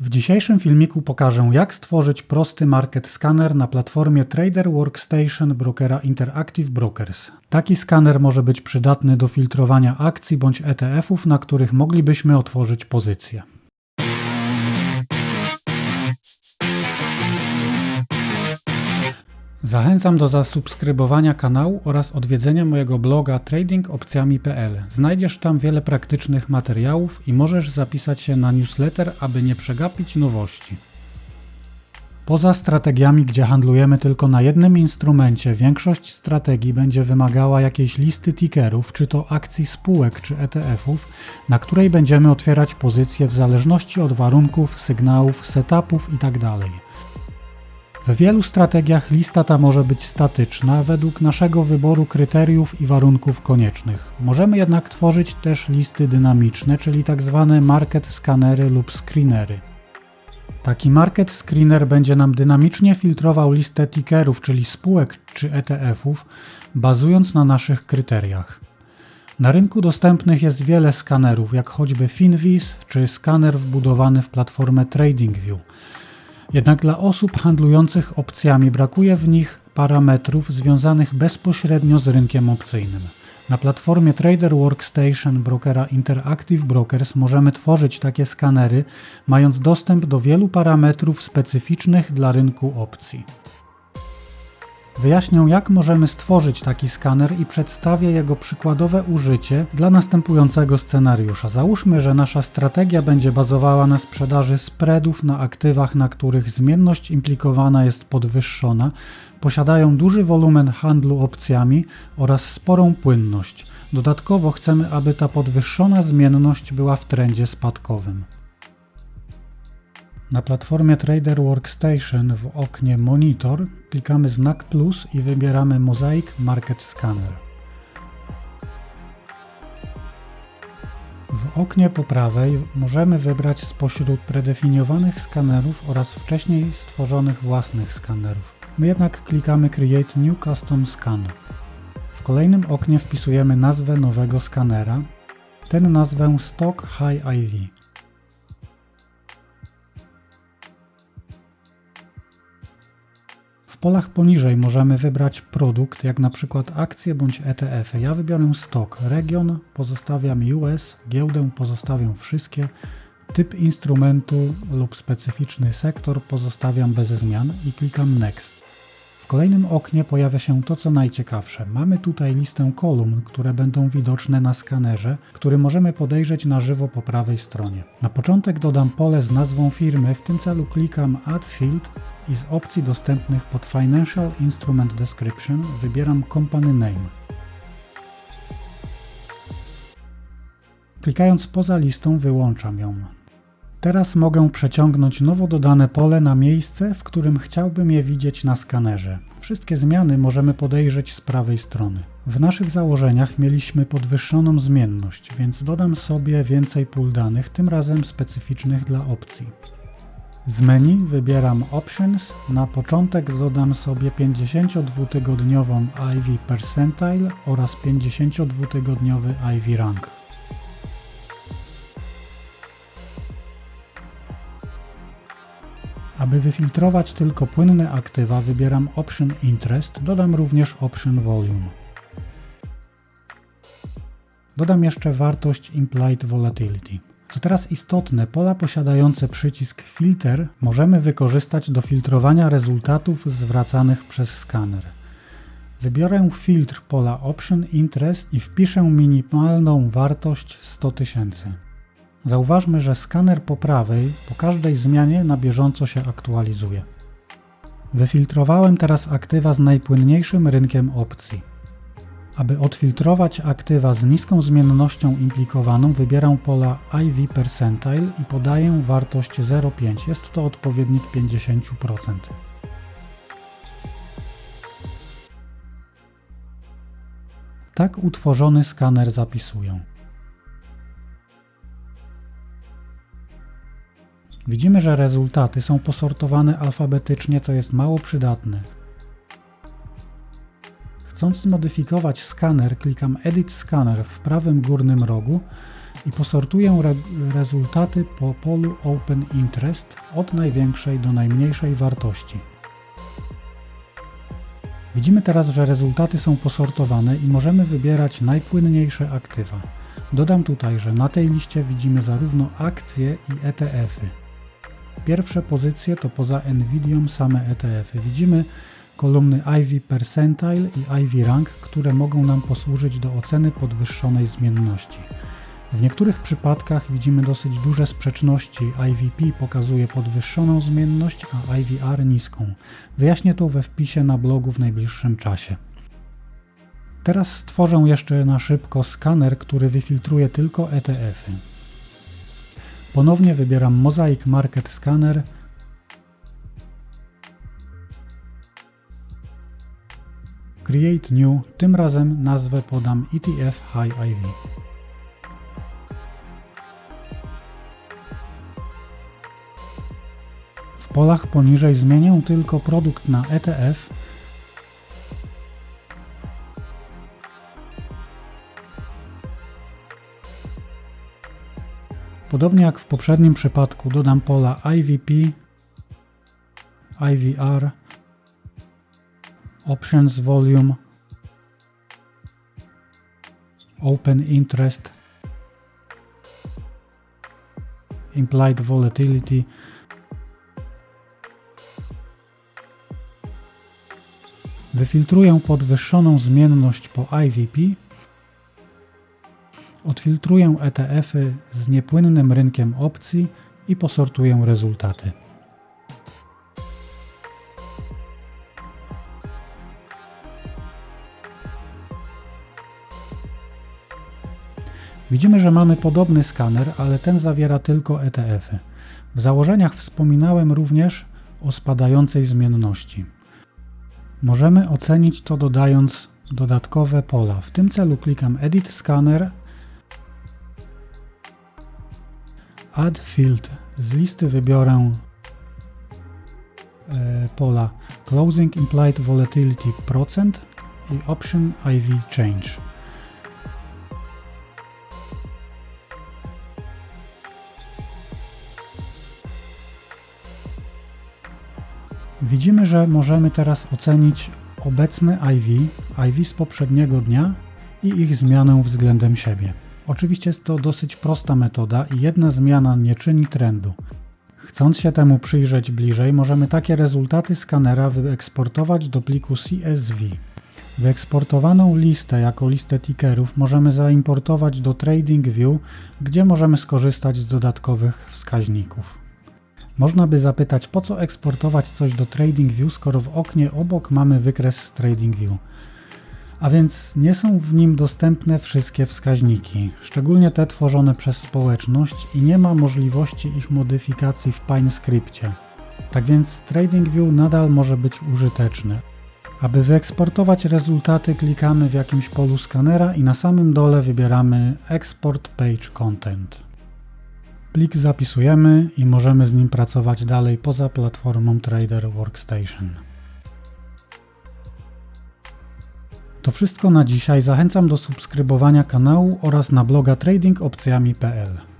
W dzisiejszym filmiku pokażę jak stworzyć prosty market scanner na platformie Trader Workstation brokera Interactive Brokers. Taki skaner może być przydatny do filtrowania akcji bądź ETF-ów, na których moglibyśmy otworzyć pozycje. Zachęcam do zasubskrybowania kanału oraz odwiedzenia mojego bloga tradingopcjami.pl. Znajdziesz tam wiele praktycznych materiałów i możesz zapisać się na newsletter, aby nie przegapić nowości. Poza strategiami, gdzie handlujemy tylko na jednym instrumencie, większość strategii będzie wymagała jakiejś listy tickerów, czy to akcji spółek, czy ETF-ów, na której będziemy otwierać pozycje w zależności od warunków, sygnałów, setupów itd. W wielu strategiach lista ta może być statyczna według naszego wyboru kryteriów i warunków koniecznych. Możemy jednak tworzyć też listy dynamiczne, czyli tak zwane market scanery lub screenery. Taki market screener będzie nam dynamicznie filtrował listę tickerów, czyli spółek czy ETF-ów, bazując na naszych kryteriach. Na rynku dostępnych jest wiele skanerów, jak choćby Finvis czy skaner wbudowany w platformę TradingView. Jednak dla osób handlujących opcjami brakuje w nich parametrów związanych bezpośrednio z rynkiem opcyjnym. Na platformie Trader Workstation brokera Interactive Brokers możemy tworzyć takie skanery, mając dostęp do wielu parametrów specyficznych dla rynku opcji. Wyjaśnię, jak możemy stworzyć taki skaner i przedstawię jego przykładowe użycie dla następującego scenariusza. Załóżmy, że nasza strategia będzie bazowała na sprzedaży spreadów na aktywach, na których zmienność implikowana jest podwyższona, posiadają duży wolumen handlu opcjami oraz sporą płynność. Dodatkowo chcemy, aby ta podwyższona zmienność była w trendzie spadkowym. Na platformie Trader Workstation w oknie Monitor klikamy znak plus i wybieramy Mosaic Market Scanner. W oknie po prawej możemy wybrać spośród predefiniowanych skanerów oraz wcześniej stworzonych własnych skanerów. My jednak klikamy Create New Custom Scan. W kolejnym oknie wpisujemy nazwę nowego skanera, ten nazwę Stock High IV. Polach poniżej możemy wybrać produkt, jak na przykład akcje bądź ETF. -y. Ja wybiorę stok, region pozostawiam US, giełdę pozostawiam wszystkie, typ instrumentu lub specyficzny sektor pozostawiam bez zmian i klikam Next. W kolejnym oknie pojawia się to, co najciekawsze. Mamy tutaj listę kolumn, które będą widoczne na skanerze, który możemy podejrzeć na żywo po prawej stronie. Na początek dodam pole z nazwą firmy, w tym celu klikam Add Field i z opcji dostępnych pod Financial Instrument Description wybieram Company Name. Klikając poza listą wyłączam ją. Teraz mogę przeciągnąć nowo dodane pole na miejsce, w którym chciałbym je widzieć na skanerze. Wszystkie zmiany możemy podejrzeć z prawej strony. W naszych założeniach mieliśmy podwyższoną zmienność, więc dodam sobie więcej pól danych, tym razem specyficznych dla opcji. Z menu wybieram Options. Na początek dodam sobie 52-tygodniową IV Percentile oraz 52-tygodniowy IV Rank. Aby wyfiltrować tylko płynne aktywa wybieram Option Interest, dodam również Option Volume. Dodam jeszcze wartość Implied Volatility. Co teraz istotne, pola posiadające przycisk Filter możemy wykorzystać do filtrowania rezultatów zwracanych przez skaner. Wybiorę filtr pola Option Interest i wpiszę minimalną wartość 100 tysięcy. Zauważmy, że skaner po prawej po każdej zmianie na bieżąco się aktualizuje. Wyfiltrowałem teraz aktywa z najpłynniejszym rynkiem opcji. Aby odfiltrować aktywa z niską zmiennością implikowaną, wybieram pola IV Percentile i podaję wartość 0,5. Jest to odpowiednik 50%. Tak utworzony skaner zapisuję. Widzimy, że rezultaty są posortowane alfabetycznie, co jest mało przydatne. Chcąc zmodyfikować skaner, klikam Edit Scanner w prawym górnym rogu i posortuję re rezultaty po polu Open Interest od największej do najmniejszej wartości. Widzimy teraz, że rezultaty są posortowane i możemy wybierać najpłynniejsze aktywa. Dodam tutaj, że na tej liście widzimy zarówno akcje i ETF-y. Pierwsze pozycje to poza Nvidią same ETF-y. Widzimy kolumny IV Percentile i IV Rank, które mogą nam posłużyć do oceny podwyższonej zmienności. W niektórych przypadkach widzimy dosyć duże sprzeczności. IVP pokazuje podwyższoną zmienność, a IVR niską. Wyjaśnię to we wpisie na blogu w najbliższym czasie. Teraz stworzę jeszcze na szybko skaner, który wyfiltruje tylko ETF-y. Ponownie wybieram Mosaic Market Scanner. Create New, tym razem nazwę podam ETF High IV. W polach poniżej zmienię tylko produkt na ETF Podobnie jak w poprzednim przypadku dodam pola IVP, IVR, Options Volume, Open Interest, Implied Volatility, Wyfiltruję podwyższoną zmienność po IVP Odfiltruję ETF-y z niepłynnym rynkiem opcji i posortuję rezultaty. Widzimy, że mamy podobny skaner, ale ten zawiera tylko ETF-y. W założeniach wspominałem również o spadającej zmienności. Możemy ocenić to dodając dodatkowe pola. W tym celu klikam Edit Scanner Add Field. Z listy wybiorę e, pola Closing Implied Volatility Procent i Option IV Change. Widzimy, że możemy teraz ocenić obecne IV, IV z poprzedniego dnia i ich zmianę względem siebie. Oczywiście jest to dosyć prosta metoda i jedna zmiana nie czyni trendu. Chcąc się temu przyjrzeć bliżej, możemy takie rezultaty skanera wyeksportować do pliku CSV. Wyeksportowaną listę jako listę tickerów możemy zaimportować do TradingView, gdzie możemy skorzystać z dodatkowych wskaźników. Można by zapytać, po co eksportować coś do TradingView, skoro w oknie obok mamy wykres z TradingView a więc nie są w nim dostępne wszystkie wskaźniki, szczególnie te tworzone przez społeczność i nie ma możliwości ich modyfikacji w PineScriptie. Tak więc TradingView nadal może być użyteczny. Aby wyeksportować rezultaty klikamy w jakimś polu skanera i na samym dole wybieramy Export Page Content. Plik zapisujemy i możemy z nim pracować dalej poza platformą Trader Workstation. To wszystko na dzisiaj. Zachęcam do subskrybowania kanału oraz na bloga tradingopcjami.pl.